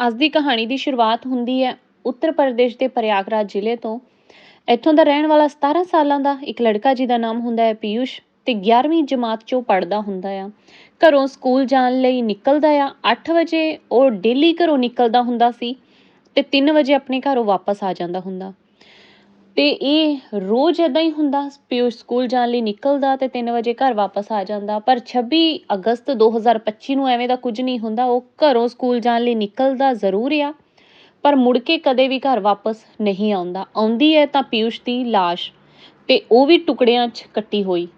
ਅੱਜ ਦੀ ਕਹਾਣੀ ਦੀ ਸ਼ੁਰੂਆਤ ਹੁੰਦੀ ਹੈ ਉੱਤਰ ਪ੍ਰਦੇਸ਼ ਦੇ ਪ੍ਰਯਾਗਰਾਜ ਜ਼ਿਲ੍ਹੇ ਤੋਂ। ਇੱਥੋਂ ਦਾ ਰਹਿਣ ਵਾਲਾ 17 ਸਾਲਾਂ ਦਾ ਇੱਕ ਲੜਕਾ ਜਿਹਦਾ ਨਾਮ ਹੁੰਦਾ ਹੈ ਪੀਯੂਸ਼ ਤੇ 11ਵੀਂ ਜਮਾਤ 'ਚੋਂ ਪੜ੍ਹਦਾ ਹੁੰਦਾ ਆ। ਘਰੋਂ ਸਕੂਲ ਜਾਣ ਲਈ ਨਿਕਲਦਾ ਆ। 8 ਵਜੇ ਉਹ ਡੇਲੀ ਘਰੋਂ ਨਿਕਲਦਾ ਹੁੰਦਾ ਸੀ ਤੇ 3 ਵਜੇ ਆਪਣੇ ਘਰੋਂ ਵਾਪਸ ਆ ਜਾਂਦਾ ਹੁੰਦਾ। ਅਤੇ ਇਹ ਰੋਜ਼ ਇੱਦਾਂ ਹੀ ਹੁੰਦਾ ਪਿਊਸ਼ ਸਕੂਲ ਜਾਣ ਲਈ ਨਿਕਲਦਾ ਅਤੇ ਤਿੰਨ ਵਜੇ ਘਰ ਵਾਪਸ ਆ ਜਾਂਦਾ। ਪਰ 26 ਅਗਸਤ 2025 ਨੂੰ ਐਵੇਂ ਦਾ ਕੁਝ ਨਹੀਂ ਹੁੰਦਾ, ਉਹ ਘਰੋਂ ਸਕੂਲ ਜਾਣ ਲਈ ਨਿਕਲਦਾ ਜ਼ਰੂਰ ਆ, ਪਰ ਮੁੜ ਕੇ ਕਦੇ ਵੀ ਘਰ ਵਾਪਸ ਨਹੀਂ ਆਉਂਦਾ। ਆਉਂਦੀ ਹੈ ਤਾਂ ਪਿਊਸ਼ ਦੀ ਲਾਸ਼ ਅਤੇ ਉਹ ਵੀ ਟੁਕੜਿਆਂ 'ਚ ਕੱਟੀ ਹੋਈ।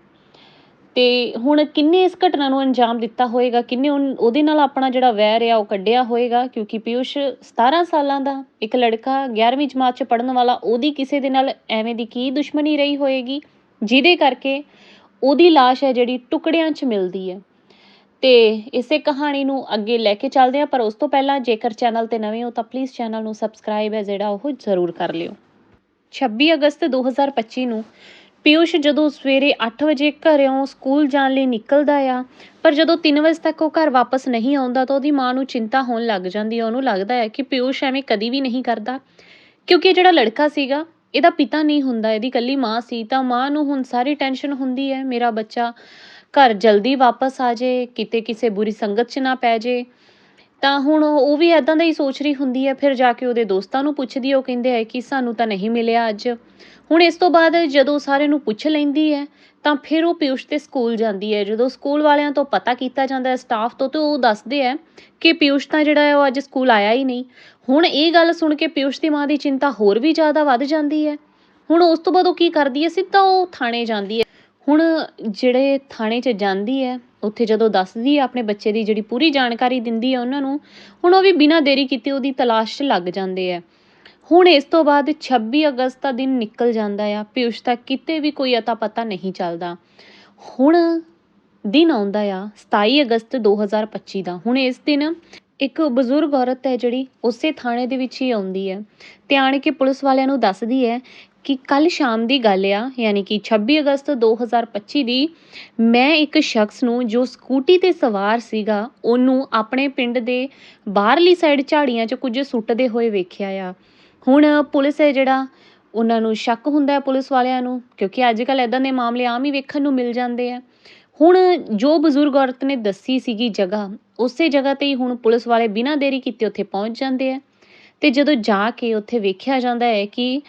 ਅਤੇ ਹੁਣ ਕਿੰਨੇ ਇਸ ਘਟਨਾ ਨੂੰ ਅੰਜਾਮ ਦਿੱਤਾ ਹੋਏਗਾ? ਕਿੰਨੇ ਉਨ- ਉਹਦੇ ਨਾਲ ਆਪਣਾ ਜਿਹੜਾ ਵੈਰ ਆ ਉਹ ਕੱਢਿਆ ਹੋਏਗਾ? ਕਿਉਂਕਿ ਪਿਊਸ਼ 17 ਸਾਲਾਂ ਦਾ ਇੱਕ ਲੜਕਾ 11ਵੀਂ ਜਮਾਤ 'ਚ ਪੜ੍ਹਨ ਵਾਲਾ, ਉਹਦੀ ਕਿਸੇ ਦੇ ਨਾਲ ਐਵੇਂ ਦੀ ਕੀ ਦੁਸ਼ਮਣੀ ਰਹੀ ਹੋਏਗੀ? ਜਿਹਦੇ ਕਰਕੇ ਉਹਦੀ ਲਾਸ਼ ਹੈ ਜਿਹੜੀ ਟੁਕੜਿਆਂ 'ਚ ਮਿਲਦੀ ਹੈ। ਤੇ ਇਸੇ ਕਹਾਣੀ ਨੂੰ ਅੱਗੇ ਲੈ ਕੇ ਚੱਲਦੇ ਹਾਂ, ਪਰ ਉਸ ਤੋਂ ਪਹਿਲਾਂ ਜੇਕਰ ਚੈਨਲ ਤੇ ਨਵੇਂ ਹੋ ਤਾਂ ਪਲੀਜ਼ ਚੈਨਲ ਨੂੰ ਸਬਸਕ੍ਰਾਈਬ ਹੈ ਜਿਹੜਾ ਉਹ ਜ਼ਰੂਰ ਕਰ ਲਿਓ। 26 ਅਗਸਤ 2025 ਨੂੰ ਪਿਊਸ਼ ਜਦੋਂ ਸਵੇਰੇ 8 ਵਜੇ ਘਰੋਂ ਸਕੂਲ ਜਾਣ ਲਈ ਨਿਕਲਦਾ ਆ, ਪਰ ਜਦੋਂ 3 ਵਜੇ ਤੱਕ ਉਹ ਘਰ ਵਾਪਸ ਨਹੀਂ ਆਉਂਦਾ ਤਾਂ ਉਹਦੀ ਮਾਂ ਨੂੰ ਚਿੰਤਾ ਹੋਣ ਲੱਗ ਜਾਂਦੀ ਹੈ ਉਹਨੂੰ ਲੱਗਦਾ ਹੈ ਕਿ ਪਿਊਸ਼ ਐਵੇਂ ਕਦੀ ਵੀ ਨਹੀਂ ਕਰਦਾ। ਕਿਉਂਕਿ ਇਹ ਜਿਹੜਾ ਲੜਕਾ ਸੀਗਾ, ਇਹਦਾ ਪਿਤਾ ਨਹੀਂ ਹੁੰਦਾ, ਇਹਦੀ ਇਕੱਲੀ ਮਾਂ ਸੀ, ਤਾਂ ਮਾਂ ਨੂੰ ਹੁਣ ਸਾਰੀ ਟੈਨਸ਼ਨ ਹੁੰਦੀ ਹੈ ਮੇਰਾ ਬੱਚਾ ਘਰ ਜਲਦੀ ਵਾਪਸ ਆ ਜੇ ਕਿਤੇ ਕਿਸੇ ਬੁਰੀ ਸੰਗਤ 'ਚ ਨਾ ਪੈ ਜੇ ਤਾਂ ਹੁਣ ਉਹ ਉਹ ਵੀ ਐਦਾਂ ਦਾ ਹੀ ਸੋਚ ਰਹੀ ਹੁੰਦੀ ਹੈ, ਫਿਰ ਜਾ ਕੇ ਉਹਦੇ ਦੋਸਤਾਂ ਨੂੰ ਪੁੱਛਦੀ ਹੈ, ਉਹ ਕਹਿੰਦੇ ਹੈ ਕਿ ਸਾਨੂੰ ਤਾਂ ਨਹੀਂ ਮਿਲਿਆ ਅੱਜ। ਹੁਣ ਇਸ ਤੋਂ ਬਾਅਦ ਜਦੋਂ ਸਾਰਿਆਂ ਨੂੰ ਪੁੱਛ ਲੈਂਦੀ ਹੈ, ਤਾਂ ਫਿਰ ਉਹ ਪਿਊਸ਼ ਤੇ ਸਕੂਲ ਜਾਂਦੀ ਹੈ। ਜਦੋਂ ਸਕੂਲ ਵਾਲਿਆਂ ਤੋਂ ਪਤਾ ਕੀਤਾ ਜਾਂਦਾ ਹੈ ਸਟਾਫ ਤੋਂ, ਤੇ ਉਹ ਦੱਸਦੇ ਹੈ ਕਿ ਪਿਊਸ਼ ਤਾਂ ਜਿਹੜਾ ਹੈ, ਉਹ ਅੱਜ ਸਕੂਲ ਆਇਆ ਹੀ ਨਹੀਂ। ਹੁਣ ਇਹ ਗੱਲ ਸੁਣ ਕੇ ਪਿਊਸ਼ ਦੀ ਮਾਂ ਦੀ ਚਿੰਤਾ ਹੋਰ ਵੀ ਜ਼ਿਆਦਾ ਵੱਧ ਜਾਂਦੀ ਹੈ। ਹੁਣ ਉਸ ਤੋਂ ਬਾਅਦ ਉਹ ਕੀ ਕਰਦੀ ਹੈ, ਸਿੱਧਾ ਉਹ ਥਾਣੇ ਜਾਂਦੀ ਹੈ। ਹੁਣ ਜਿਹੜੇ ਥਾਣੇ 'ਚ ਜਾਂਦੀ ਹੈ ਉੱਥੇ ਜਦੋਂ ਦੱਸਦੀ ਹੈ ਆਪਣੇ ਬੱਚੇ ਦੀ ਜਿਹੜੀ ਪੂਰੀ ਜਾਣਕਾਰੀ ਦਿੰਦੀ ਹੈ ਉਹਨਾਂ ਨੂੰ, ਹੁਣ ਉਹ ਵੀ ਬਿਨਾਂ ਦੇਰੀ ਕੀਤੇ ਉਹਦੀ ਤਲਾਸ਼ 'ਚ ਲੱਗ ਜਾਂਦੇ ਆ। ਹੁਣ ਇਸ ਤੋਂ ਬਾਅਦ 26 ਅਗਸਤ ਦਾ ਦਿਨ ਨਿਕਲ ਜਾਂਦਾ ਆ ਪਿਊਸ਼ ਤੱਕ ਕਿਤੇ ਵੀ ਕੋਈ ਅਤਾ ਪਤਾ ਨਹੀਂ ਚੱਲਦਾ। ਹੁਣ ਦਿਨ ਆਉਂਦਾ ਆ 27 ਅਗਸਤ 2025 ਦਾ। ਹੁਣ ਇਸ ਦਿਨ ਇੱਕ ਬਜ਼ੁਰਗ ਔਰਤ ਹੈ ਜਿਹੜੀ, ਉਸੇ ਥਾਣੇ ਦੇ ਵਿੱਚ ਹੀ ਆਉਂਦੀ ਹੈ। ਤੇ ਆਣ ਕੇ ਪੁਲਿਸ ਵਾਲਿਆਂ ਨੂੰ ਦੱਸਦੀ ਹੈ ਕਿ ਕੱਲ ਸ਼ਾਮ ਦੀ ਗੱਲ ਆ, ਯਾਨੀ ਕਿ 26 ਅਗਸਤ 2025 ਦੀ, ਮੈਂ ਇੱਕ ਸ਼ਖਸ ਨੂੰ ਜੋ ਸਕੂਟੀ ਤੇ ਸਵਾਰ ਸੀਗਾ, ਉਹਨੂੰ ਆਪਣੇ ਪਿੰਡ ਦੇ ਬਾਹਰਲੀ ਸਾਈਡ ਝਾੜੀਆਂ 'ਚ ਕੁਝ ਸੁੱਟਦੇ ਹੋਏ ਵੇਖਿਆ ਆ। ਹੁਣ ਪੁਲਿਸ ਹੈ ਜਿਹੜਾ, ਉਹਨਾਂ ਨੂੰ ਸ਼ੱਕ ਹੁੰਦਾ ਹੈ ਪੁਲਿਸ ਵਾਲਿਆਂ ਨੂੰ, ਕਿਉਂਕਿ ਅੱਜ ਕੱਲ ਇਦਾਂ ਦੇ ਮਾਮਲੇ ਆਮ ਹੀ ਵੇਖਣ ਨੂੰ ਮਿਲ ਜਾਂਦੇ ਆ। ਹੁਣ ਜੋ ਬਜ਼ੁਰਗ ਔਰਤ ਨੇ ਦੱਸੀ ਸੀਗੀ ਜਗ੍ਹਾ, ਉਸੇ ਜਗ੍ਹਾ ਤੇ ਹੀ ਹੁਣ ਪੁਲਿਸ ਵਾਲੇ ਬਿਨਾਂ ਦੇਰੀ ਕੀਤੇ ਉੱਥੇ ਪਹੁੰਚ ਜਾਂਦੇ ਆ। ਤੇ ਜਦੋਂ ਜਾ ਕੇ ਉੱਥੇ ਵੇਖਿਆ ਜਾਂਦਾ ਹੈ ਕਿ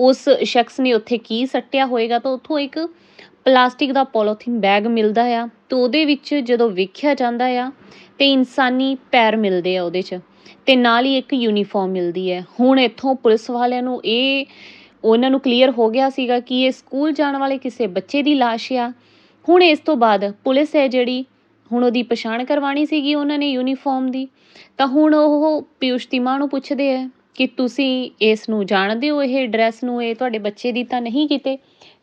ਉਸ ਸ਼ਖਸ ਨੇ ਉੱਥੇ ਕੀ ਸੱਟਿਆ ਹੋਏਗਾ ਤਾਂ ਉੱਥੋਂ ਇੱਕ ਪਲਾਸਟਿਕ ਦਾ ਪੋਲੀਥੀਨ ਬੈਗ ਮਿਲਦਾ ਆ ਤੇ ਉਹਦੇ ਵਿੱਚ ਜਦੋਂ ਵੇਖਿਆ ਜਾਂਦਾ ਆ ਤੇ ਇਨਸਾਨੀ ਪੈਰ ਮਿਲਦੇ ਆ ਉਹਦੇ 'ਚ ਤੇ ਨਾਲ ਹੀ ਇੱਕ ਯੂਨੀਫਾਰਮ ਮਿਲਦੀ ਹੈ। ਹੁਣ ਇੱਥੋਂ ਪੁਲਿਸ ਵਾਲਿਆਂ ਨੂੰ ਇਹ ਉਹਨਾਂ ਨੂੰ ਕਲੀਅਰ ਹੋ ਗਿਆ ਸੀਗਾ ਕਿ ਇਹ ਸਕੂਲ ਜਾਣ ਵਾਲੇ ਕਿਸੇ ਬੱਚੇ ਦੀ ਲਾਸ਼ ਆ। ਹੁਣ ਇਸ ਤੋਂ ਬਾਅਦ ਪੁਲਿਸ ਹੈ ਜਿਹੜੀ, ਹੁਣ ਉਹਦੀ ਪਛਾਣ ਕਰਵਾਣੀ ਸੀਗੀ ਉਹਨਾਂ ਨੇ ਯੂਨੀਫਾਰਮ ਦੀ। ਤਾਂ ਹੁਣ ਉਹ ਪਿਊਸ਼ ਦੀ ਨੂੰ ਪੁੱਛਦੇ ਆ। ਕਿ ਤੁਸੀਂ ਇਸ ਨੂੰ ਜਾਣਦੇ ਹੋ, ਇਹ ਡਰੈਸ ਨੂੰ, ਇਹ ਤੁਹਾਡੇ ਬੱਚੇ ਦੀ ਤਾਂ ਨਹੀਂ ਕਿਤੇ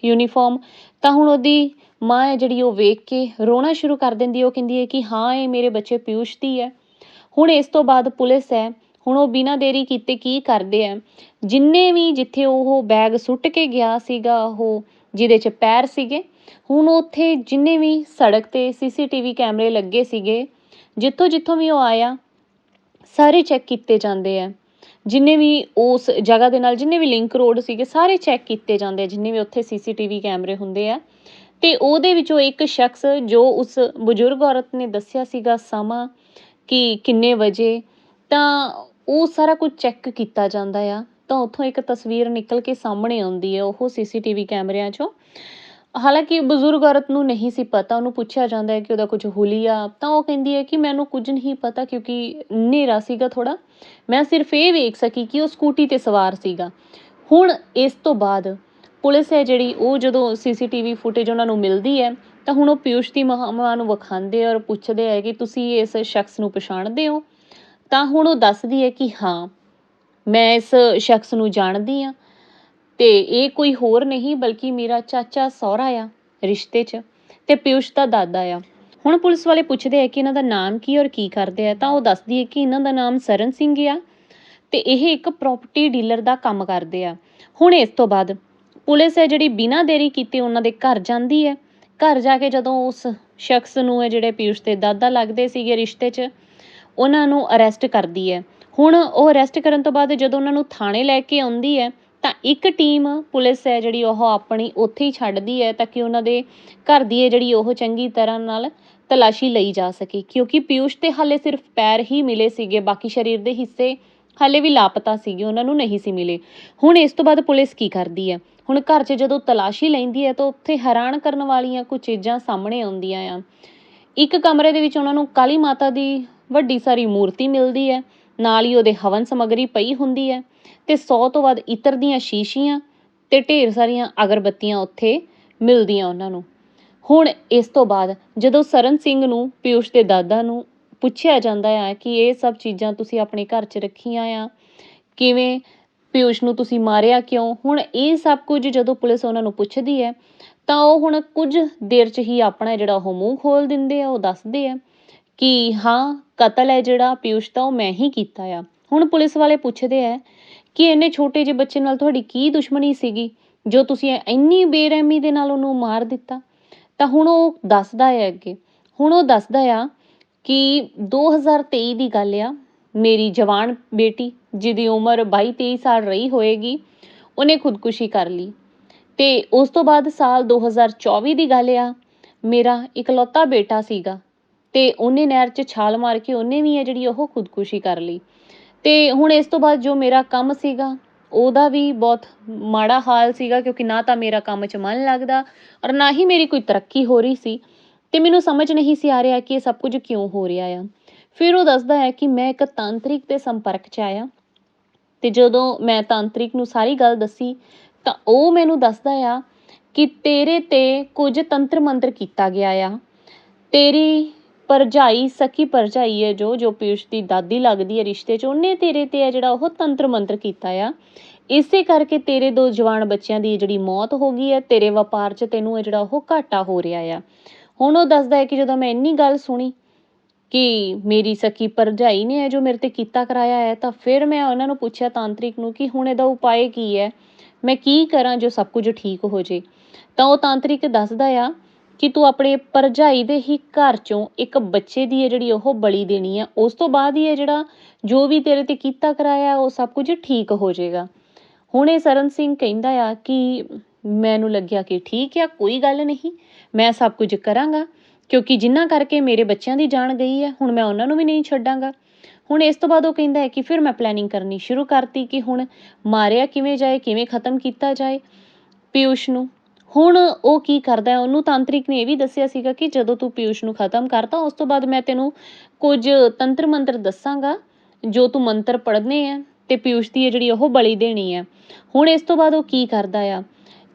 ਯੂਨੀਫਾਰਮ ਤਾਂ ਹੁਣ ਉਹਦੀ ਮਾਂ ਹੈ ਜਿਹੜੀ, ਉਹ ਵੇਖ ਕੇ ਰੋਣਾ ਸ਼ੁਰੂ ਕਰ ਦਿੰਦੀ ਹੈ। ਉਹ ਕਹਿੰਦੀ ਹੈ ਕਿ ਹਾਂ, ਇਹ ਮੇਰੇ ਬੱਚੇ ਪਿਊਸ਼ ਦੀ ਹੈ। ਹੁਣ ਇਸ ਤੋਂ ਬਾਅਦ ਪੁਲਿਸ ਹੈ, ਹੁਣ ਉਹ ਬਿਨਾਂ ਦੇਰੀ ਕੀਤੇ ਕੀ ਕਰਦੇ ਆ ਜਿੰਨੇ ਵੀ ਜਿੱਥੇ ਉਹ ਬੈਗ ਸੁੱਟ ਕੇ ਗਿਆ ਸੀਗਾ, ਉਹ ਜਿਹਦੇ 'ਚ ਪੈਰ ਸੀਗੇ, ਹੁਣ ਉੱਥੇ ਜਿੰਨੇ ਵੀ ਸੜਕ ਤੇ ਸੀਸੀਟੀਵੀ ਕੈਮਰੇ ਲੱਗੇ ਸੀਗੇ, ਜਿੱਥੋਂ ਜਿੱਥੋਂ ਵੀ ਉਹ ਆਇਆ, ਸਾਰੇ ਚੈੱਕ ਕੀਤੇ ਜਾਂਦੇ ਆ ਜਿੰਨੇ ਵੀ ਉਸ ਜਗ੍ਹਾ ਦੇ ਨਾਲ ਜਿੰਨੇ ਵੀ ਲਿੰਕ ਰੋਡ ਸੀਗੇ, ਸਾਰੇ ਚੈੱਕ ਕੀਤੇ ਜਾਂਦੇ ਆ, ਜਿੰਨੇ ਵੀ ਉੱਥੇ ਸੀਸੀਟੀਵੀ ਕੈਮਰੇ ਹੁੰਦੇ ਆ। ਤੇ ਉਹਦੇ ਵਿੱਚੋਂ ਇੱਕ ਸ਼ਖਸ ਜੋ ਉਸ ਬਜ਼ੁਰਗ ਔਰਤ ਨੇ ਦੱਸਿਆ ਸੀਗਾ ਸਮਾਂ ਕਿ ਕਿੰਨੇ ਵਜੇ, ਤਾਂ ਉਹ ਸਾਰਾ ਕੁਝ ਚੈੱਕ ਕੀਤਾ ਜਾਂਦਾ ਆ। ਤਾਂ ਉੱਥੋਂ ਇੱਕ ਤਸਵੀਰ ਨਿਕਲ ਕੇ ਸਾਹਮਣੇ ਆਉਂਦੀ ਹੈ ਉਹ ਸੀਸੀਟੀਵੀ ਕੈਮਰਿਆਂ 'ਚੋਂ। ਹਾਲਾਂਕਿ ਬਜ਼ੁਰਗ ਔਰਤ ਨੂੰ ਨਹੀਂ ਸੀ ਪਤਾ, ਉਹਨੂੰ ਪੁੱਛਿਆ ਜਾਂਦਾ ਹੈ ਕਿ ਉਹਦਾ ਕੁਝ ਹੁਲੀਆ ਤਾਂ ਉਹ ਕਹਿੰਦੀ ਹੈ ਕਿ ਮੈਨੂੰ ਕੁਝ ਨਹੀਂ ਪਤਾ ਕਿਉਂਕਿ ਹਨੇਰਾ ਸੀਗਾ ਥੋੜਾ ਮੈਂ ਸਿਰਫ ਇਹ ਵੇਖ ਸਕੀ ਕਿ ਉਹ ਸਕੂਟੀ ਤੇ ਸਵਾਰ ਸੀਗਾ। ਹੁਣ ਇਸ ਤੋਂ ਬਾਅਦ ਪੁਲਿਸ ਹੈ ਜਿਹੜੀ, ਉਹ ਜਦੋਂ ਸੀਸੀਟੀਵੀ ਫੁਟੇਜ ਉਹਨਾਂ ਨੂੰ ਮਿਲਦੀ ਹੈ, ਤਾਂ ਹੁਣ ਉਹ ਪਿਊਸ਼ ਦੀ ਮਾਂ ਨੂੰ ਵਿਖਾਉਂਦੇ ਔਰ ਪੁੱਛਦੇ ਹੈ ਕਿ ਤੁਸੀਂ ਇਸ ਸ਼ਖਸ ਨੂੰ ਪਛਾਣਦੇ ਹੋ? ਤਾਂ ਹੁਣ ਉਹ ਦੱਸਦੀ ਹੈ ਕਿ ਹਾਂ, ਮੈਂ ਇਸ ਸ਼ਖਸ ਨੂੰ ਜਾਣਦੀ ਆ ਤੇ ਇਹ ਕੋਈ ਹੋਰ ਨਹੀਂ ਬਲਕਿ ਮੇਰਾ ਚਾਚਾ ਸਹੁਰਾ ਆ ਰਿਸ਼ਤੇ 'ਚ ਤੇ ਪਿਊਸ਼ ਦਾ ਦਾਦਾ ਆ। ਹੁਣ ਪੁਲਿਸ ਵਾਲੇ ਪੁੱਛਦੇ ਆ ਕਿ ਇਹਨਾਂ ਦਾ ਨਾਮ ਕੀ ਔਰ ਕੀ ਕਰਦੇ ਆ, ਤਾਂ ਉਹ ਦੱਸਦੀ ਹੈ ਕਿ ਇਹਨਾਂ ਦਾ ਨਾਮ ਸਰਨ ਸਿੰਘ ਆ ਤੇ ਇਹ ਇੱਕ ਪ੍ਰਾਪਰਟੀ ਡੀਲਰ ਦਾ ਕੰਮ ਕਰਦੇ ਆ। ਹੁਣ ਇਸ ਤੋਂ ਬਾਅਦ ਪੁਲਿਸ ਹੈ ਜਿਹੜੀ ਬਿਨਾਂ ਦੇਰੀ ਕੀਤੇ ਉਹਨਾਂ ਦੇ ਘਰ ਜਾਂਦੀ ਹੈ। ਘਰ ਜਾ ਕੇ ਜਦੋਂ ਉਸ ਸ਼ਖਸ ਨੂੰ ਹੈ ਜਿਹੜੇ ਪਿਊਸ਼ ਦੇ ਦਾਦਾ ਲੱਗਦੇ ਸੀਗੇ ਰਿਸ਼ਤੇ 'ਚ, ਉਹਨਾਂ ਨੂੰ ਅਰੈਸਟ ਕਰਦੀ ਹੈ। ਹੁਣ ਉਹ ਅਰੈਸਟ ਕਰਨ ਤੋਂ ਬਾਅਦ ਜਦੋਂ ਉਹਨਾਂ ਨੂੰ ਥਾਣੇ ਲੈ ਕੇ ਆਉਂਦੀ ਹੈ ਤਾਂ ਇੱਕ ਟੀਮ ਪੁਲਿਸ ਹੈ ਜਿਹੜੀ ਉਹ ਆਪਣੀ ਉੱਥੇ ਹੀ ਛੱਡਦੀ ਹੈ ਤਾਂ ਕਿ ਉਹਨਾਂ ਦੇ ਘਰ ਦੀ ਹੈ ਜਿਹੜੀ ਉਹ ਚੰਗੀ ਤਰ੍ਹਾਂ ਨਾਲ ਤਲਾਸ਼ੀ ਲਈ ਜਾ ਸਕੇ। ਕਿਉਂਕਿ ਪਿਊਸ਼ ਤੇ ਹਾਲੇ ਸਿਰਫ ਪੈਰ ਹੀ ਮਿਲੇ ਸੀਗੇ, ਬਾਕੀ ਸਰੀਰ ਦੇ ਹਿੱਸੇ ਹਾਲੇ ਵੀ ਲਾਪਤਾ ਸੀਗੇ, ਉਹਨਾਂ ਨੂੰ ਨਹੀਂ ਸੀ ਮਿਲੇ। ਹੁਣ ਇਸ ਤੋਂ ਬਾਅਦ ਪੁਲਿਸ ਕੀ ਕਰਦੀ ਹੈ? ਹੁਣ ਘਰ 'ਚ ਜਦੋਂ ਤਲਾਸ਼ੀ ਲੈਂਦੀ ਹੈ ਤਾਂ ਉੱਥੇ ਹੈਰਾਨ ਕਰਨ ਵਾਲੀਆਂ ਕੁਝ ਚੀਜ਼ਾਂ ਸਾਹਮਣੇ ਆਉਂਦੀਆਂ ਆ। ਇੱਕ ਕਮਰੇ ਦੇ ਵਿੱਚ ਉਹਨਾਂ ਨੂੰ ਕਾਲੀ ਮਾਤਾ ਦੀ ਵੱਡੀ ਸਾਰੀ ਮੂਰਤੀ ਮਿਲਦੀ ਹੈ, ਨਾਲ ਹੀ ਉਹਦੇ ਹਵਨ ਸਮੱਗਰੀ ਪਈ ਹੁੰਦੀ ਹੈ। ਤੇ 100 ਤੋਂ ਵੱਧ ਇਤਰ ਦੀਆਂ ਸ਼ੀਸ਼ੀਆਂ ਤੇ ਢੇਰ ਸਾਰੀਆਂ ਅਗਰਬੱਤੀਆਂ ਉੱਥੇ ਮਿਲਦੀਆਂ ਉਹਨਾਂ ਨੂੰ। ਹੁਣ ਇਸ ਤੋਂ ਬਾਅਦ ਜਦੋਂ ਸਰਨ ਸਿੰਘ ਨੂੰ, ਪਿਊਸ਼ ਦੇ ਦਾਦਾ ਨੂੰ ਪੁੱਛਿਆ ਜਾਂਦਾ ਹੈ ਕਿ ਇਹ ਸਭ ਚੀਜ਼ਾਂ ਤੁਸੀਂ ਆਪਣੇ ਘਰ 'ਚ ਰੱਖੀਆਂ ਆ, ਕਿਵੇਂ ਪਿਊਸ਼ ਨੂੰ ਤੁਸੀਂ ਮਾਰਿਆ ਕਿਉਂ? ਹੁਣ ਇਹ ਸਭ ਕੁਝ ਜਦੋਂ ਪੁਲਿਸ ਉਹਨਾਂ ਨੂੰ ਪੁੱਛਦੀ ਹੈ, ਤਾਂ ਉਹ ਹੁਣ ਕੁਝ ਦੇਰ 'ਚ ਹੀ ਆਪਣਾ ਜਿਹੜਾ ਉਹ ਮੂੰਹ ਖੋਲ ਦਿੰਦੇ ਆ, ਉਹ ਦੱਸਦੇ ਆ ਕਿ ਹਾਂ, ਕਤਲ ਹੈ ਜਿਹੜਾ, ਪਿਊਸ਼ ਦਾ ਉਹ ਮੈਂ ਹੀ ਕੀਤਾ ਆ। ਹੁਣ ਪੁਲਿਸ ਵਾਲੇ ਪੁੱਛਦੇ ਆ ਕਿ ਇੰਨੇ ਛੋਟੇ ਜਿਹੇ ਬੱਚੇ ਨਾਲ ਤੁਹਾਡੀ ਕੀ ਦੁਸ਼ਮਣੀ ਸੀਗੀ? ਜੋ ਤੁਸੀਂ ਇੰਨੀ ਬੇਰਹਿਮੀ ਦੇ ਨਾਲ ਉਹਨੂੰ ਮਾਰ ਦਿੱਤਾ। ਤਾਂ ਹੁਣ ਉਹ ਦੱਸਦਾ ਹੈ ਅੱਗੇ। ਹੁਣ ਉਹ ਦੱਸਦਾ ਆ ਕਿ 2023 ਦੀ ਗੱਲ ਆ, ਮੇਰੀ ਜਵਾਨ ਬੇਟੀ, ਜਿਹਦੀ ਉਮਰ 22 23 ਸਾਲ ਰਹੀ ਹੋਏਗੀ, ਉਹਨੇ ਖੁਦਕੁਸ਼ੀ ਕਰ ਲਈ। ਤੇ ਉਸ ਤੋਂ ਬਾਅਦ ਸਾਲ 2024 ਦੀ ਗੱਲ ਆ, ਮੇਰਾ ਇਕਲੌਤਾ ਬੇਟਾ ਸੀਗਾ। ਤੇ ਉਹਨੇ ਨਹਿਰ 'ਚ ਛਾਲ ਮਾਰ ਕੇ ਉਹਨੇ ਵੀ ਆ ਜਿਹੜੀ ਉਹ ਖੁਦਕੁਸ਼ੀ ਕਰ ਲਈ। ਤੇ ਹੁਣ ਇਸ ਤੋਂ ਬਾਅਦ ਜੋ ਮੇਰਾ ਕੰਮ ਸੀਗਾ, ਉਹਦਾ ਵੀ ਬਹੁਤ ਮਾੜਾ ਹਾਲ ਸੀਗਾ, ਕਿਉਂਕਿ ਨਾ ਤਾਂ ਮੇਰਾ ਕੰਮ 'ਚ ਮਨ ਲੱਗਦਾ ਔਰ ਨਾ ਹੀ ਮੇਰੀ ਕੋਈ ਤਰੱਕੀ ਹੋ ਰਹੀ ਸੀ। ਤੇ ਮੈਨੂੰ ਸਮਝ ਨਹੀਂ ਸੀ ਆ ਰਿਹਾ ਕਿ ਇਹ ਸਭ ਕੁਝ ਕਿਉਂ ਹੋ ਰਿਹਾ ਆ। ਫਿਰ ਉਹ ਦੱਸਦਾ ਹੈ ਕਿ ਮੈਂ ਇੱਕ ਤਾਂਤਰਿਕ ਦੇ ਸੰਪਰਕ 'ਚ ਆਇਆ। ਤੇ ਜਦੋਂ ਮੈਂ ਤਾਂਤਰਿਕ ਨੂੰ ਸਾਰੀ ਗੱਲ ਦੱਸੀ, ਤਾਂ ਉਹ ਮੈਨੂੰ ਦੱਸਦਾ ਆ ਕਿ ਤੇਰੇ ਤੇ ਕੁਝ ਤੰਤਰ ਮੰਤਰ ਕੀਤਾ ਗਿਆ ਆ। ਤੇਰੀ ਪਰਜਾਈ ਸਕੀ ਪਰਜਾਈ ਹੈ ਜੋ ਜੋ ਪਿਊਸ਼ ਦੀ ਦਾਦੀ ਲੱਗਦੀ ਹੈ ਰਿਸ਼ਤੇ 'ਚ, ਉਹਨੇ ਤੇਰੇ ਤੇ ਆ ਜਿਹੜਾ ਉਹ ਤੰਤਰ ਮੰਤਰ ਕੀਤਾ ਆ। ਇਸੇ ਕਰਕੇ ਤੇਰੇ ਦੋ ਜਵਾਨ ਬੱਚਿਆਂ ਦੀ ਜਿਹੜੀ ਮੌਤ ਹੋ ਗਈ ਹੈ, ਤੇਰੇ ਵਪਾਰ 'ਚ ਤੈਨੂੰ ਇਹ ਜਿਹੜਾ ਉਹ ਘਾਟਾ ਹੋ ਰਿਹਾ ਆ। ਹੁਣ ਉਹ ਦੱਸਦਾ ਹੈ ਕਿ ਜਦੋਂ ਮੈਂ ਇੰਨੀ ਗੱਲ ਸੁਣੀ ਕਿ ਮੇਰੀ ਸਕੀ ਭਰਜਾਈ ਨੇ ਹੈ ਜੋ ਮੇਰੇ ਤੇ ਕੀਤਾ ਕਰਾਇਆ ਹੈ, ਤਾਂ ਫਿਰ ਮੈਂ ਉਹਨਾਂ ਨੂੰ ਪੁੱਛਿਆ ਤਾਂਤਰਿਕ ਨੂੰ ਕਿ ਹੁਣ ਇਹਦਾ ਉਪਾਅ ਕੀ ਹੈ? ਮੈਂ ਕੀ ਕਰਾਂ ਜੋ ਸਭ ਕੁਝ ਠੀਕ ਹੋ ਜੇ? ਤਾਂ ਉਹ ਤਾਂਤਰਿਕ ਦੱਸਦਾ ਆ ਕਿ ਤੂੰ ਆਪਣੇ ਪਰਜਾਈ ਦੇ ਹੀ ਘਰ ਚੋਂ ਇੱਕ ਬੱਚੇ ਦੀ ਹੈ ਜਿਹੜੀ ਉਹ ਬਲੀ ਦੇਣੀ ਹੈ ਉਸ ਤੋਂ ਬਾਅਦ ਹੀ ਹੈ ਜਿਹੜਾ ਜੋ ਵੀ ਤੇਰੇ ਤੇ ਕੀਤਾ ਕਰਾਇਆ, ਉਹ ਸਭ ਕੁਝ ਠੀਕ ਹੋ ਜਾਏਗਾ। ਹੁਣ ਇਹ ਸਰਨ ਸਿੰਘ ਕਹਿੰਦਾ ਆ ਕਿ ਮੈਨੂੰ ਲੱਗਿਆ ਕਿ ਠੀਕ ਆ, ਕੋਈ ਗੱਲ ਨਹੀਂ, ਮੈਂ ਸਭ ਕੁਝ ਕਰਾਂਗਾ, ਕਿਉਂਕਿ ਜਿੰਨਾ ਕਰਕੇ ਮੇਰੇ ਬੱਚਿਆਂ ਦੀ ਜਾਨ ਗਈ ਹੈ ਹੁਣ ਮੈਂ ਉਹਨਾਂ ਨੂੰ ਵੀ ਨਹੀਂ ਛੱਡਾਂਗਾ। ਹੁਣ ਇਸ ਤੋਂ ਬਾਅਦ ਉਹ ਕਹਿੰਦਾ ਹੈ ਕਿ ਫਿਰ ਮੈਂ ਪਲੈਨਿੰਗ ਕਰਨੀ ਸ਼ੁਰੂ ਕਰਤੀ ਕਿ ਹੁਣ ਮਾਰਿਆ ਕਿਵੇਂ ਜਾਏ, ਕਿਵੇਂ ਖਤਮ ਕੀਤਾ ਜਾਏ, ਪਿਊਸ਼ ਨੂੰ। ਹੁਣ ਉਹ ਕੀ ਕਰਦਾ ਹੈ? ਉਹਨੂੰ ਤਾਂਤਰਿਕ ਨੇ ਇਹ ਵੀ ਦੱਸਿਆ ਸੀਗਾ ਕਿ ਜਦੋਂ ਤੂੰ ਪਿਊਸ਼ ਨੂੰ ਖਤਮ ਕਰਤਾ ਉਸ ਤੋਂ ਬਾਅਦ ਮੈਂ ਤੈਨੂੰ ਕੁਝ ਤੰਤਰ ਮੰਤਰ ਦੱਸਾਂਗਾ, ਜੋ ਤੂੰ ਮੰਤਰ ਪੜ੍ਹਨੇ ਆ ਤੇ ਪਿਊਸ਼ ਦੀ ਇਹ ਜਿਹੜੀ ਉਹ ਬਲੀ ਦੇਣੀ ਹੈ ਹੁਣ ਇਸ ਤੋਂ ਬਾਅਦ ਉਹ ਕੀ ਕਰਦਾ ਆ?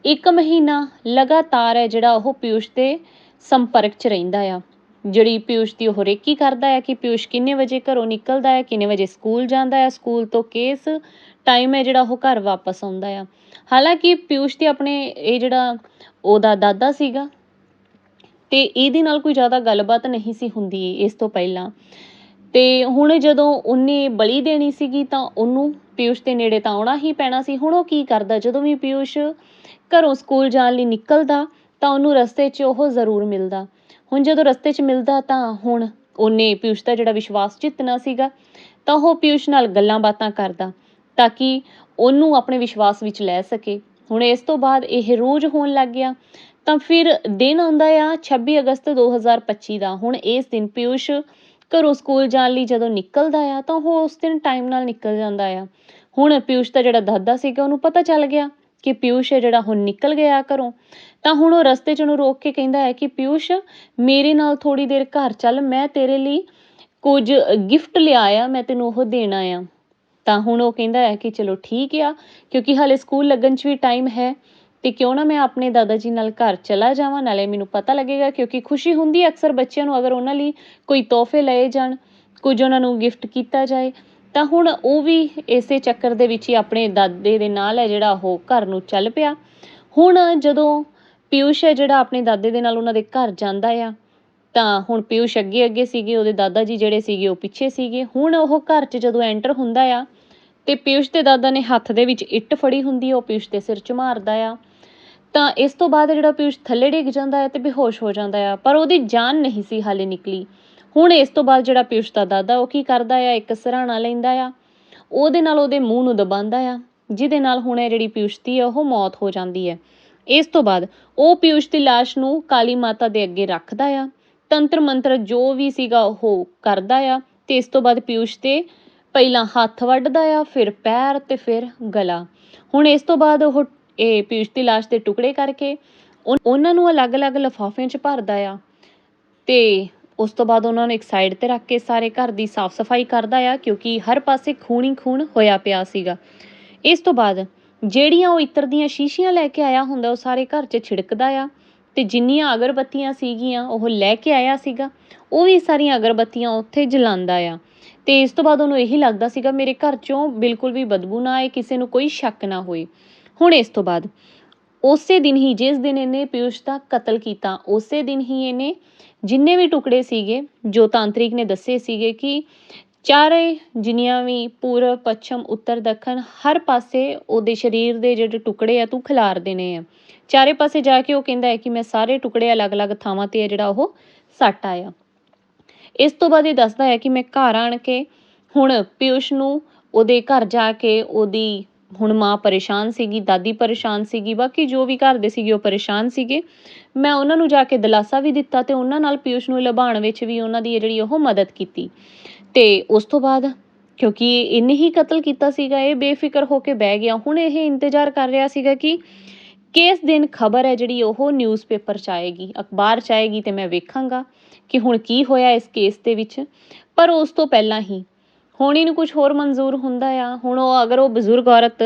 ਇੱਕ ਮਹੀਨਾ ਲਗਾਤਾਰ ਹੈ ਜਿਹੜਾ ਉਹ ਪਿਊਸ਼ ਦੇ ਸੰਪਰਕ 'ਚ ਰਹਿੰਦਾ ਆ। ਜਿਹੜੀ ਪਿਊਸ਼ ਦੀ ਉਹ ਰੇਕੀ ਕਰਦਾ ਹੈ ਕਿ ਪਿਊਸ਼ ਕਿੰਨੇ ਵਜੇ ਘਰੋਂ ਨਿਕਲਦਾ ਹੈ, ਕਿੰਨੇ ਵਜੇ ਸਕੂਲ ਜਾਂਦਾ ਹੈ, ਸਕੂਲ ਤੋਂ ਕਿਸ ਟਾਈਮ ਹੈ ਜਿਹੜਾ ਉਹ ਘਰ ਵਾਪਸ ਆਉਂਦਾ ਆ ਹਾਲਾਂਕਿ ਪਿਊਸ਼ ਦੇ ਆਪਣੇ ਇਹ ਜਿਹੜਾ ਉਹਦਾ ਦਾਦਾ ਸੀਗਾ ਤੇ ਇਹਦੇ ਨਾਲ ਕੋਈ ਜ਼ਿਆਦਾ ਗੱਲਬਾਤ ਨਹੀਂ ਸੀ ਹੁੰਦੀ ਇਸ ਤੋਂ ਪਹਿਲਾਂ। ਤੇ ਹੁਣ ਜਦੋਂ ਉਹਨੇ ਬਲੀ ਦੇਣੀ ਸੀਗੀ ਤਾਂ ਉਹਨੂੰ ਪਿਊਸ਼ ਦੇ ਨੇੜੇ ਤਾਂ ਆਉਣਾ ਹੀ ਪੈਣਾ ਸੀ। ਹੁਣ ਉਹ ਕੀ ਕਰਦਾ, ਜਦੋਂ ਵੀ ਪਿਊਸ਼ ਘਰੋਂ ਸਕੂਲ ਜਾਣ ਲਈ ਨਿਕਲਦਾ ਤਾਂ ਉਹਨੂੰ ਰਸਤੇ 'ਚ ਉਹ ਜ਼ਰੂਰ ਮਿਲਦਾ। ਹੁਣ ਜਦੋਂ ਰਸਤੇ 'ਚ ਮਿਲਦਾ ਤਾਂ ਹੁਣ ਉਹਨੇ ਪਿਊਸ਼ ਦਾ ਜਿਹੜਾ ਵਿਸ਼ਵਾਸ ਜਿੱਤਣਾ ਸੀਗਾ, ਤਾਂ ਉਹ ਪਿਊਸ਼ ਨਾਲ ਗੱਲਾਂ ਬਾਤਾਂ ਕਰਦਾ ਤਾਂ ਕਿ ਉਹਨੂੰ ਆਪਣੇ ਵਿਸ਼ਵਾਸ ਵਿੱਚ ਲੈ ਸਕੇ। ਹੁਣ ਇਸ ਤੋਂ ਬਾਅਦ ਇਹ ਰੋਜ਼ ਹੋਣ ਲੱਗ ਗਿਆ। ਤਾਂ ਫਿਰ ਦਿਨ ਆਉਂਦਾ ਆ 26 ਅਗਸਤ 2025 ਦਾ। ਹੁਣ ਇਸ ਦਿਨ ਪਿਊਸ਼ ਘਰੋਂ ਸਕੂਲ ਜਾਣ ਲਈ ਜਦੋਂ ਨਿਕਲਦਾ ਆ ਤਾਂ ਉਹ ਉਸ ਦਿਨ ਟਾਈਮ ਨਾਲ ਨਿਕਲ ਜਾਂਦਾ ਆ। ਹੁਣ ਪਿਊਸ਼ ਦਾ ਜਿਹੜਾ ਦਾਦਾ ਸੀਗਾ ਉਹਨੂੰ ਪਤਾ ਚੱਲ ਗਿਆ ਕਿ ਪਿਊਸ਼ ਹੈ ਜਿਹੜਾ ਹੁਣ ਨਿਕਲ ਗਿਆ ਘਰੋਂ, ਤਾਂ ਹੁਣ ਉਹ ਰਸਤੇ 'ਚ ਉਹਨੂੰ ਰੋਕ ਕੇ ਕਹਿੰਦਾ ਹੈ ਕਿ ਪਿਊਸ਼, ਮੇਰੇ ਨਾਲ ਥੋੜੀ ਦੇਰ ਘਰ ਚੱਲ, ਮੈਂ ਤੇਰੇ ਲਈ ਕੁਝ ਗਿਫਟ ਲਿਆਇਆ, ਮੈਂ ਤੈਨੂੰ ਉਹ ਦੇਣਾ ਆ। ਤਾਂ ਹੁਣ ਉਹ ਕਹਿੰਦਾ ਹੈ ਕਿ ਚਲੋ ਠੀਕ ਆ, ਕਿਉਂਕਿ ਹਾਲੇ ਸਕੂਲ ਲੱਗਣ 'ਚ ਵੀ ਟਾਈਮ ਹੈ, ਤੇ ਕਿਉਂ ਨਾ ਮੈਂ ਆਪਣੇ ਦਾਦਾ ਜੀ ਨਾਲ ਘਰ ਚਲਾ ਜਾਵਾਂ, ਨਾਲੇ ਮੈਨੂੰ ਪਤਾ ਲੱਗੇਗਾ, ਕਿਉਂਕਿ ਖੁਸ਼ੀ ਹੁੰਦੀ ਅਕਸਰ ਬੱਚਿਆਂ ਨੂੰ ਅਗਰ ਉਹਨਾਂ ਲਈ ਕੋਈ ਤੋਹਫੇ ਲਏ ਜਾਣ, ਕੁਝ ਉਹਨਾਂ ਨੂੰ ਗਿਫਟ ਕੀਤਾ ਜਾਏ। ਤਾਂ ਹੁਣ ਉਹ ਵੀ ਇਸੇ ਚੱਕਰ ਦੇ ਵਿੱਚ ਹੀ ਆਪਣੇ ਦਾਦੇ ਦੇ ਨਾਲ ਹੈ ਜਿਹੜਾ ਉਹ ਘਰ ਨੂੰ ਚੱਲ ਪਿਆ। ਹੁਣ ਜਦੋਂ ਪਿਊਸ਼ ਹੈ ਜਿਹੜਾ ਆਪਣੇ ਦਾਦੇ ਦੇ ਨਾਲ ਉਹਨਾਂ ਦੇ ਘਰ ਜਾਂਦਾ ਆ, ਤਾਂ ਹੁਣ ਪਿਊਸ਼ ਅੱਗੇ ਅੱਗੇ ਸੀਗੇ, ਉਹਦੇ ਦਾਦਾ ਜੀ ਜਿਹੜੇ ਸੀਗੇ ਉਹ ਪਿੱਛੇ ਸੀਗੇ। ਹੁਣ ਉਹ ਘਰ 'ਚ ਜਦੋਂ ਐਂਟਰ ਹੁੰਦਾ ਆ, ਤੇ ਪਿਊਸ਼ ਦੇ ਦਾਦਾ ਨੇ ਹੱਥ ਦੇ ਵਿੱਚ ਇੱਟ ਫੜੀ ਹੁੰਦੀ ਉਹ ਪਿਊਸ਼ ਦੇ ਸਿਰ 'ਚ ਮਾਰਦਾ ਆ। ਤਾਂ ਇਸ ਤੋਂ ਬਾਅਦ ਜਿਹੜਾ ਪਿਊਸ਼ ਥੱਲੇ ਡਿੱਗ ਜਾਂਦਾ ਹੈ ਤੇ ਬੇਹੋਸ਼ ਹੋ ਜਾਂਦਾ ਆ, ਪਰ ਉਹਦੀ ਜਾਨ ਨਹੀਂ ਸੀ ਹਾਲੇ ਨਿਕਲੀ। ਹੁਣ ਇਸ ਤੋਂ ਬਾਅਦ ਜਿਹੜਾ ਪਿਊਸ਼ ਦਾ ਦਾਦਾ, ਉਹ ਕੀ ਕਰਦਾ ਆ? ਇੱਕ ਸਰਾਣਾ ਲੈਂਦਾ ਆ। ਉਹਦੇ ਨਾਲ ਉਹਦੇ ਮੂੰਹ ਨੂੰ ਦਬਾਉਂਦਾ ਆ। ਜਿਹਦੇ ਨਾਲ ਹੁਣ ਇਹ ਜਿਹੜੀ ਪਿਊਸ਼ ਦੀ ਹੈ ਉਹ ਮੌਤ ਹੋ ਜਾਂਦੀ ਹੈ ਇਸ ਤੋਂ ਬਾਅਦ ਉਹ ਪਿਊਸ਼ ਦੀ ਲਾਸ਼ ਨੂੰ ਕਾਲੀ ਮਾਤਾ ਦੇ ਅੱਗੇ ਰੱਖਦਾ ਆ। ਤੰਤਰ ਮੰਤਰ ਜੋ ਵੀ ਸੀਗਾ, ਉਹ ਕਰਦਾ ਆ। ਤੇ ਇਸ ਤੋਂ ਬਾਅਦ ਪਿਊਸ਼ ਤੇ ਪਹਿਲਾਂ ਹੱਥ ਵੱਢਦਾ ਆ, ਫਿਰ ਪੈਰ ਤੇ ਫਿਰ ਗਲਾ। ਹੁਣ ਇਸ ਤੋਂ ਬਾਅਦ ਉਹ ਇਹ ਪਿਊਸ਼ ਦੀ ਲਾਸ਼ ਦੇ ਟੁਕੜੇ ਕਰਕੇ ਉਹਨਾਂ ਨੂੰ ਅਲੱਗ-ਅਲੱਗ ਲਿਫਾਫਿਆਂ 'ਚ ਭਰਦਾ ਆ। ਤੇ ਉਸ ਤੋਂ ਬਾਅਦ ਉਹਨਾਂ ਨੂੰ ਇੱਕ ਸਾਈਡ ਤੇ ਰੱਖ ਕੇ ਸਾਰੇ ਘਰ ਦੀ ਸਾਫ਼ ਸਫ਼ਾਈ ਕਰਦਾ ਆ, ਕਿਉਂਕਿ ਹਰ ਪਾਸੇ ਖੂਨ ਹੀ ਖੂਨ ਹੋਇਆ ਪਿਆ ਸੀਗਾ। ਇਸ ਤੋਂ ਬਾਅਦ ਜਿਹੜੀਆਂ ਉਹ ਇਤਰ ਦੀਆਂ ਸ਼ੀਸ਼ੀਆਂ ਲੈ ਕੇ ਆਇਆ ਹੁੰਦਾ, ਉਹ ਸਾਰੇ ਘਰ 'ਚ ਛਿੜਕਦਾ ਆ ਤੇ ਜਿੰਨੀਆਂ ਅਗਰਬੱਤੀਆਂ ਸੀਗੀਆਂ, ਉਹ ਲੈ ਕੇ ਆਇਆ ਸੀਗਾ, ਉਹ ਵੀ ਸਾਰੀਆਂ ਅਗਰਬੱਤੀਆਂ ਉੱਥੇ ਜਲਾਉਂਦਾ ਆ। ਤੇ ਇਸ ਤੋਂ ਬਾਅਦ ਉਹਨੂੰ ਇਹੀ ਲੱਗਦਾ ਸੀਗਾ, ਮੇਰੇ ਘਰ 'ਚੋਂ ਬਿਲਕੁਲ ਵੀ ਬਦਬੂ ਨਾ ਆਏ, ਕਿਸੇ ਨੂੰ ਕੋਈ ਸ਼ੱਕ ਨਾ ਹੋਏ। ਹੁਣ ਇਸ ਤੋਂ ਬਾਅਦ ਉਸੇ ਦਿਨ ਹੀ, ਜਿਸ ਦਿਨ ਇਹਨੇ ਪਿਊਸ਼ ਦਾ ਕਤਲ ਕੀਤਾ, ਉਸੇ ਦਿਨ ਹੀ ਇਹਨੇ ਜਿੰਨੇ ਵੀ ਟੁਕੜੇ ਸੀਗੇ, ਜੋ ਤਾਂਤਰਿਕ ਨੇ ਦੱਸੇ ਸੀਗੇ ਕਿ ਚਾਰੇ ਜਿੰਨੀਆਂ ਵੀ ਪੂਰਬ, ਪੱਛਮ, ਉੱਤਰ, ਦੱਖਣ, ਹਰ ਪਾਸੇ ਉਹਦੇ ਸਰੀਰ ਦੇ ਜਿਹੜੇ ਟੁਕੜੇ ਆ, ਤੂੰ ਖਿਲਾਰ ਦੇਣੇ ਆ। ਚਾਰੇ ਪਾਸੇ ਜਾ ਕੇ ਉਹ ਕਹਿੰਦਾ ਹੈ ਕਿ ਮੈਂ ਸਾਰੇ ਟੁਕੜੇ ਅਲੱਗ-ਅਲੱਗ ਥਾਵਾਂ ਤੇ ਆ ਜਿਹੜਾ ਉਹ ਸੱਟ ਆਇਆ। ਇਸ ਤੋਂ ਬਾਅਦ ਇਹ ਦੱਸਦਾ ਹੈ ਕਿ ਮੈਂ ਘਰ ਆਣ ਕੇ ਹੁਣ ਪਿਊਸ਼ ਨੂੰ ਉਹਦੇ ਘਰ ਜਾ ਕੇ ਉਹਦੀ ਹੁਣ ਮਾਂ ਪਰੇਸ਼ਾਨ ਸੀਗੀ, ਦਾਦੀ ਪਰੇਸ਼ਾਨ ਸੀਗੀ, ਬਾਕੀ ਜੋ ਵੀ ਘਰ ਦੇ ਸੀਗੇ ਉਹ ਪਰੇਸ਼ਾਨ ਸੀਗੇ। ਮੈਂ ਉਹਨਾਂ ਨੂੰ ਜਾ ਕੇ ਦਿਲਾਸਾ ਵੀ ਦਿੱਤਾ ਤੇ ਉਹਨਾਂ ਨਾਲ ਪਿਊਸ਼ ਨੂੰ ਲਭਾਉਣ ਵਿੱਚ ਵੀ ਉਹਨਾਂ ਦੀ ਜਿਹੜੀ ਉਹ ਮਦਦ ਕੀਤੀ। ਤੇ ਉਸ ਤੋਂ ਬਾਅਦ ਕਿਉਂਕਿ ਇਹਨੇ ਹੀ ਕਤਲ ਕੀਤਾ ਸੀਗਾ, ਇਹ ਬੇਫਿਕਰ ਹੋ ਕੇ ਬਹਿ ਗਿਆ। ਹੁਣ ਇਹ ਇੰਤਜ਼ਾਰ ਕਰ ਰਿਹਾ ਸੀਗਾ ਕਿ ਕਿਸ ਦਿਨ ਖਬਰ ਹੈ ਜਿਹੜੀ ਉਹ ਨਿਊਜ਼ਪੇਪਰ 'ਚ ਆਏਗੀ, ਅਖਬਾਰ 'ਚ ਆਏਗੀ ਤੇ ਮੈਂ ਵੇਖਾਂਗਾ ਕਿ ਹੁਣ ਕੀ ਹੋਇਆ ਇਸ ਕੇਸ ਦੇ ਵਿੱਚ। ਪਰ ਉਸ ਤੋਂ ਪਹਿਲਾਂ ਹੀ ਹੁਣ ਇਹਨੂੰ ਕੁਝ ਹੋਰ ਮਨਜ਼ੂਰ ਹੁੰਦਾ ਆ। ਹੁਣ ਉਹ ਅਗਰ ਉਹ ਬਜ਼ੁਰਗ ਔਰਤ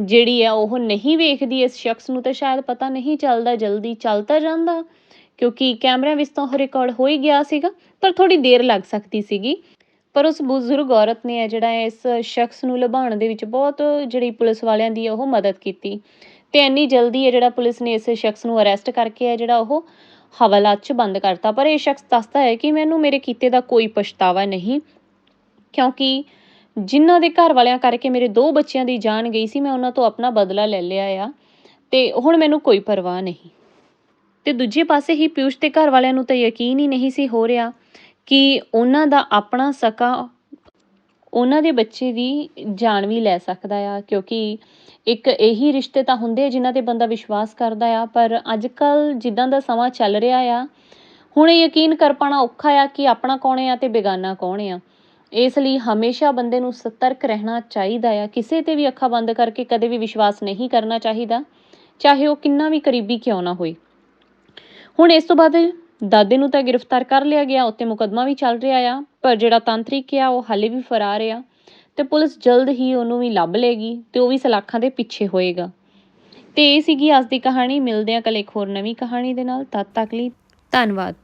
ਜਿਹੜੀ ਆ, ਉਹ ਨਹੀਂ ਵੇਖਦੀ ਇਸ ਸ਼ਖਸ ਨੂੰ, ਤਾਂ ਸ਼ਾਇਦ ਪਤਾ ਨਹੀਂ ਚੱਲਦਾ ਜਲਦੀ ਚੱਲਦਾ ਜਾਂਦਾ, ਕਿਉਂਕਿ ਕੈਮਰਿਆਂ ਵਿੱਚ ਤਾਂ ਉਹ ਰਿਕਾਰਡ ਹੋ ਹੀ ਗਿਆ ਸੀਗਾ, ਪਰ ਥੋੜੀ ਦੇਰ ਲੱਗ ਸਕਦੀ ਸੀਗੀ। ਪਰ ਉਸ ਬਜ਼ੁਰਗ ਔਰਤ ਨੇ ਹੈ ਜਿਹੜਾ ਇਸ ਸ਼ਖਸ ਨੂੰ ਲਭਾਉਣ ਦੇ ਵਿੱਚ ਬਹੁਤ ਜਿਹੜੀ ਪੁਲਿਸ ਵਾਲਿਆਂ ਦੀ ਉਹ ਮਦਦ ਕੀਤੀ। ਤੇ ਇੰਨੀ ਜਲਦੀ ਹੈ ਜਿਹੜਾ ਪੁਲਿਸ ਨੇ ਇਸ ਸ਼ਖਸ ਨੂੰ ਅਰੈਸਟ ਕਰਕੇ ਹੈ ਜਿਹੜਾ ਉਹ ਹਵਾਲਾਤ 'ਚ ਬੰਦ ਕਰਤਾ। ਪਰ ਇਹ ਸ਼ਖਸ ਦੱਸਦਾ ਹੈ ਕਿ ਮੈਨੂੰ ਮੇਰੇ ਕੀਤੇ ਦਾ ਕੋਈ ਪਛਤਾਵਾ ਨਹੀਂ। ਕਿਉਂਕਿ ਜਿਨ੍ਹਾਂ ਦੇ ਘਰ ਵਾਲਿਆਂ ਕਰਕੇ ਮੇਰੇ ਦੋ ਬੱਚਿਆਂ ਦੀ ਜਾਨ ਗਈ ਸੀ, ਮੈਂ ਉਹਨਾਂ ਤੋਂ ਆਪਣਾ ਬਦਲਾ ਲੈ ਲਿਆ ਆ ਤੇ ਹੁਣ ਮੈਨੂੰ ਕੋਈ ਪਰਵਾਹ ਨਹੀਂ। ਤੇ ਦੂਜੇ ਪਾਸੇ ਹੀ ਪਿਊਸ਼ ਦੇ ਘਰ ਵਾਲਿਆਂ ਨੂੰ ਤਾਂ ਯਕੀਨ ਹੀ ਨਹੀਂ ਸੀ ਹੋ ਰਿਹਾ ਕਿ ਉਹਨਾਂ ਦਾ ਆਪਣਾ ਸਕਾ, ਉਹਨਾਂ ਦੇ ਬੱਚੇ ਦੀ ਜਾਨ ਵੀ ਲੈ ਸਕਦਾ ਆ, ਕਿਉਂਕਿ ਇੱਕ ਇਹੀ ਰਿਸ਼ਤੇ ਤਾਂ ਹੁੰਦੇ ਆ ਜਿਨ੍ਹਾਂ ਤੇ ਬੰਦਾ ਵਿਸ਼ਵਾਸ ਕਰਦਾ ਆ, ਪਰ ਅੱਜ ਕੱਲ ਜਿੱਦਾਂ ਦਾ ਸਮਾਂ ਚੱਲ ਰਿਹਾ ਆ, ਹੁਣ ਇਹ ਯਕੀਨ ਕਰ ਪਾਣਾ ਔਖਾ ਆ ਕਿ ਆਪਣਾ ਕੌਣ ਆ ਤੇ ਬੇਗਾਨਾ ਕੌਣ ਆ। ਇਸ ਲਈ ਹਮੇਸ਼ਾ ਬੰਦੇ ਨੂੰ ਸਤਰਕ ਰਹਿਣਾ ਚਾਹੀਦਾ ਆ। ਕਿਸੇ ਤੇ ਵੀ ਅੱਖਾਂ ਬੰਦ ਕਰਕੇ ਕਦੇ ਵੀ ਵਿਸ਼ਵਾਸ ਨਹੀਂ ਕਰਨਾ ਚਾਹੀਦਾ, ਚਾਹੇ ਉਹ ਕਿੰਨਾ ਵੀ ਕਰੀਬੀ ਕਿਉਂ ਨਾ ਹੋਏ। ਹੁਣ ਇਸ ਤੋਂ ਬਾਅਦ ਦਾਦੇ ਨੂੰ ਤਾਂ ਗ੍ਰਿਫਤਾਰ ਕਰ ਲਿਆ ਗਿਆ ਉੱਤੇ ਮੁਕੱਦਮਾ ਵੀ ਚੱਲ ਰਿਹਾ ਆ, ਪਰ ਜਿਹੜਾ ਤਾਂਤਰਿਕ ਆ, ਉਹ ਹਾਲੇ ਵੀ ਫਰਾਰ ਆ ਤੇ ਪੁਲਿਸ ਜਲਦ ਹੀ ਉਹਨੂੰ ਵੀ ਲੱਭ ਲੇਗੀ ਤੇ ਉਹ ਵੀ ਸਲਾਖਾਂ ਦੇ ਪਿੱਛੇ ਹੋਏਗਾ। ਤੇ ਇਹ ਸੀਗੀ ਅੱਜ ਦੀ ਕਹਾਣੀ। ਮਿਲਦੇ ਆ ਕੱਲ ਇੱਕ ਹੋਰ ਨਵੀਂ ਕਹਾਣੀ ਦੇ ਨਾਲ। ਤਦ ਤੱਕ ਲਈ ਧੰਨਵਾਦ।